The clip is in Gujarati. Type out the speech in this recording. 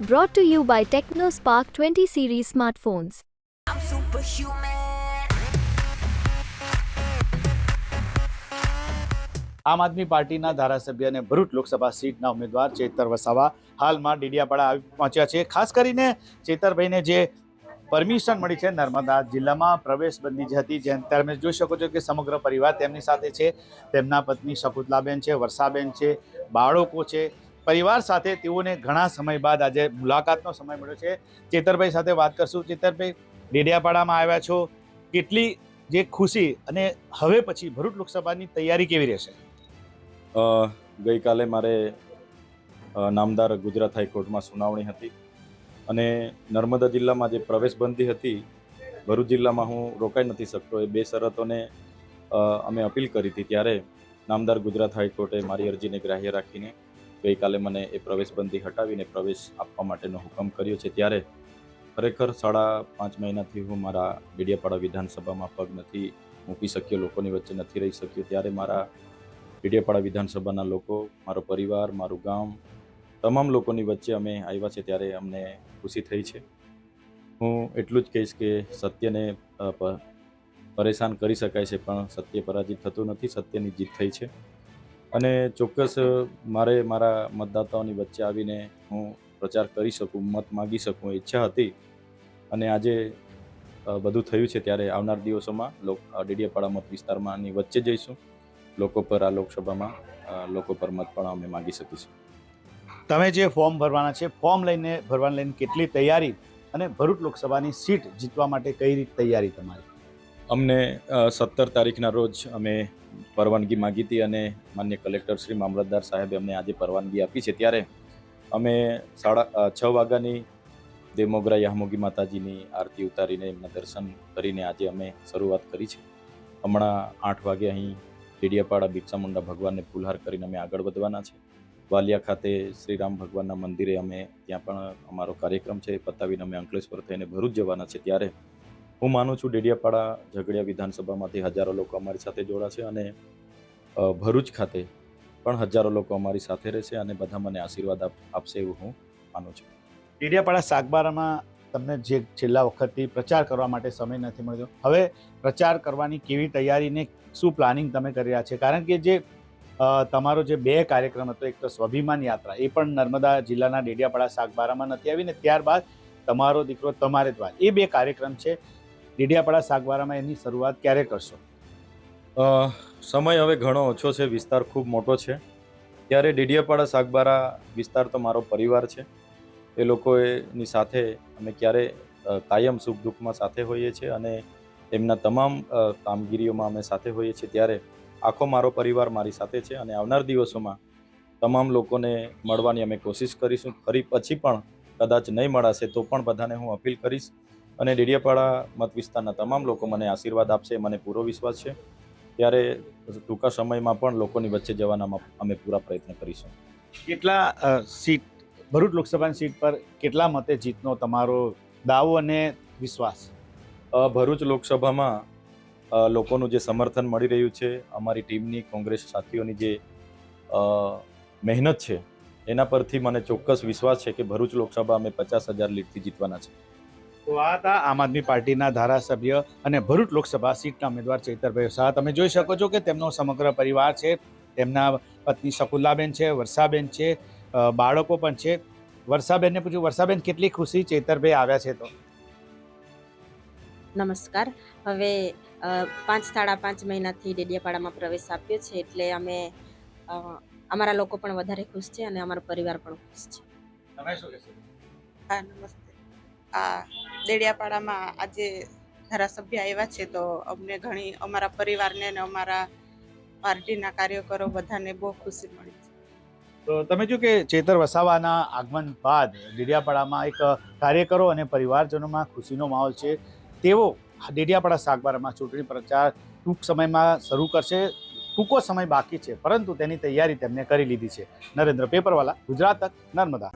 Brought to you by TechnoSpark 20 series smartphones. I'm superhuman. આમ આદમી પાર્ટીના ધારાસભ્ય અને ભરૂચ લોકસભા સીટના ઉમેદવાર ચેતર વસાવા હાલમાં ડીડિયાપાડા આવી પહોંચ્યા છે ખાસ કરીને ચેતરભાઈને જે પરમિશન મળી છે નર્મદા જિલ્લામાં પ્રવેશબંધી જે હતી જેમ તમે જોઈ શકો છો કે સમગ્ર પરિવાર તેમની સાથે છે તેમના પત્ની શકુતલાબેન છે વર્ષાબેન છે બાળકો છે પરિવાર સાથે તેઓને ઘણા સમય બાદ આજે મુલાકાતનો સમય મળ્યો છે. ચેતરભાઈ સાથે વાત કરશું. ચેતરભાઈ, ડેડિયાપાડામાં આવ્યા છો. કેટલી જે ખુશી અને હવે પછી ભરૂચ લોકસભાની તૈયારી કેવી રહેશે? ગઈકાલે મારે નામદાર ગુજરાત હાઈકોર્ટમાં સુનાવણી હતી અને નર્મદા જિલ્લામાં જે પ્રવેશબંધી હતી, ભરૂચ જિલ્લામાં હું રોકાઈ નથી શકતો. એ બે શરતોને અમે અપીલ કરી હતી ત્યારે નામદાર ગુજરાત હાઈકોર્ટે મારી અરજીને ગ્રાહ્ય રાખીને ગઈકાલે મને એ પ્રવેશબંધી હટાવીને પ્રવેશ આપવા માટેનો હુકમ કર્યો છે. ત્યારે ખરેખર સાડા પાંચ મહિનાથી હું મારા ડેડિયાપાડા વિધાનસભામાં પગ નથી મૂકી શક્યો, લોકોની વચ્ચે નથી રહી શક્યો. ત્યારે મારા ડેડિયાપાડા વિધાનસભાના લોકો, મારો પરિવાર, મારું ગામ, તમામ લોકોની વચ્ચે અમે આવ્યા છે ત્યારે અમને ખુશી થઈ છે. હું એટલું જ કહીશ કે સત્યને પરેશાન કરી શકાય છે, પણ સત્ય પરાજિત થતું નથી, સત્યની જીત થઈ છે. અને ચોક્કસ મારે મારા મતદાતાઓની વચ્ચે આવીને હું પ્રચાર કરી શકું, મત માગી શકું, ઈચ્છા હતી. અને આજે બધું થયું છે ત્યારે આવનાર દિવસોમાં લોક ડેડિયાપાડા મત વિસ્તારમાંની વચ્ચે જઈશું. લોકો પર આ લોકસભામાં લોકો પર મત પણ અમે માગી શકીશું. તમે જે ફોર્મ ભરવાના છે, ફોર્મ લઈને ભરવાને લઈને કેટલી તૈયારી અને ભરૂચ લોકસભાની સીટ જીતવા માટે કઈ રીત તૈયારી તમારી? અમને સત્તર તારીખના રોજ અમે પરવાનગી માગી હતી અને માન્ય કલેક્ટર શ્રી મામલતદાર સાહેબે અમને આજે પરવાનગી આપી છે. ત્યારે અમે સાડા છ વાગ્યાની દેમોગરા યામોગી માતાજીની આરતી ઉતારીને એમના દર્શન કરીને આજે અમે શરૂઆત કરી છે. હમણાં આઠ વાગે અહીં ટીડિયાપાડા બિરસા મુંડા ભગવાનને ફૂલહાર કરીને અમે આગળ વધવાના છે. વાલિયા ખાતે શ્રી રામ ભગવાનના મંદિરે અમે ત્યાં પણ અમારો કાર્યક્રમ છે એ પતાવીને અમે અંકલેશ્વર થઈને ભરૂચ જવાના છે. ત્યારે હું માનું છું ડેડિયાપાડા ઝઘડિયા વિધાનસભામાંથી હજારો લોકો અમારી સાથે જોડાશે અને ભરૂચ ખાતે પણ હજારો લોકો અમારી સાથે રહેશે અને બધા મને આશીર્વાદ આપશે એવું હું માનું છું. ડેડિયાપાડા સાગબારામાં તમને જે છેલ્લા વખતથી પ્રચાર કરવા માટે સમય નથી મળ્યો, હવે પ્રચાર કરવાની કેવી તૈયારીને શું પ્લાનિંગ તમે કરી રહ્યા છે? કારણ કે જે તમારો જે બે કાર્યક્રમ હતો, એક તો સ્વાભિમાન યાત્રા, એ પણ નર્મદા જિલ્લાના ડેડિયાપાડા સાગબારામાં નથી આવીને ત્યારબાદ તમારો દીકરો તમારે દ્વાર એ બે કાર્યક્રમ છે. ડેડિયાપાડા સાગબારામાં એની શરૂઆત ક્યારે કરશો? સમય હવે ઘણો ઓછો છે, વિસ્તાર ખૂબ મોટો છે. ત્યારે ડેડિયાપાડા સાગબારા વિસ્તાર તો મારો પરિવાર છે. એ લોકોની સાથે અમે ક્યારે કાયમ સુખ દુઃખમાં સાથે હોઈએ છીએ અને એમના તમામ કામગીરીઓમાં અમે સાથે હોઈએ છીએ. ત્યારે આખો મારો પરિવાર મારી સાથે છે અને આવનાર દિવસોમાં તમામ લોકોને મળવાની અમે કોશિશ કરીશું. ફરી પછી પણ કદાચ નહીં મળાશે તો પણ બધાને હું અપીલ કરીશ અને ડેડિયાપાડા મત વિસ્તારના તમામ લોકો મને આશીર્વાદ આપશે મને પૂરો વિશ્વાસ છે. ત્યારે ટૂંકા સમયમાં પણ લોકોની વચ્ચે જવાના અમે પૂરા પ્રયત્ન કરીશું. કેટલા સીટ ભરૂચ લોકસભાની સીટ પર કેટલા મતે જીતનો તમારો દાવો અને વિશ્વાસ? ભરૂચ લોકસભામાં લોકોનું જે સમર્થન મળી રહ્યું છે અમારી ટીમની કોંગ્રેસ સાથીઓની જે મહેનત છે એના પરથી મને ચોક્કસ વિશ્વાસ છે કે ભરૂચ લોકસભા અમે પચાસ હજાર લીડથી જીતવાના છે. તો આ હતા આમ આદમી પાર્ટીના ધારાસભ્ય અને ભરૂચ લોકસભા સીટના ઉમેદવાર ચૈતરભાઈ શાહ. તમે જોઈ શકો છો કે તેમનો સમગ્ર પરિવાર છે તેમના પત્ની શકુલાબેન છે વર્ષાબેન છે બાળકો પણ છે. વર્ષાબેનને પૂછ્યું વર્ષાબેન કેટલી ખુશી ચૈતરભાઈ આવ્યા છે તો? નમસ્કાર. હવે પાંચ સાડા પાંચ મહિનાથી ડેડિયાપાડામાં પ્રવેશ આપ્યો છે એટલે અમે અમારા લોકો પણ વધારે ખુશ છે અને અમારો પરિવાર પણ ખુશ છે. તમે શું કહેશો? હા નમસ્તે. આ દેડિયાપાડામાં આજે ધારાસભ્ય આવ્યા છે, તો અમને ઘણી, અમારા પરિવારને અને અમારા પાર્ટીના કાર્યકરો બધાને બહુ ખુશી મળી છે. તો તમે જો કે ચેતર વસાવાના આગમન બાદ ડેડિયાપાડામાં એક કાર્યકરો અને પરિવારજનોમાં ખુશીનો માહોલ છે. તેઓ ડેડિયાપાડા સાગબારામાં ચૂંટણી પ્રચાર ટૂંક સમયમાં શરૂ કરશે, ટૂંકો સમય બાકી છે, પરંતુ તેની તૈયારી તેમને કરી લીધી છે. નરેન્દ્ર પેપરવાલા, ગુજરાત તક, નર્મદા.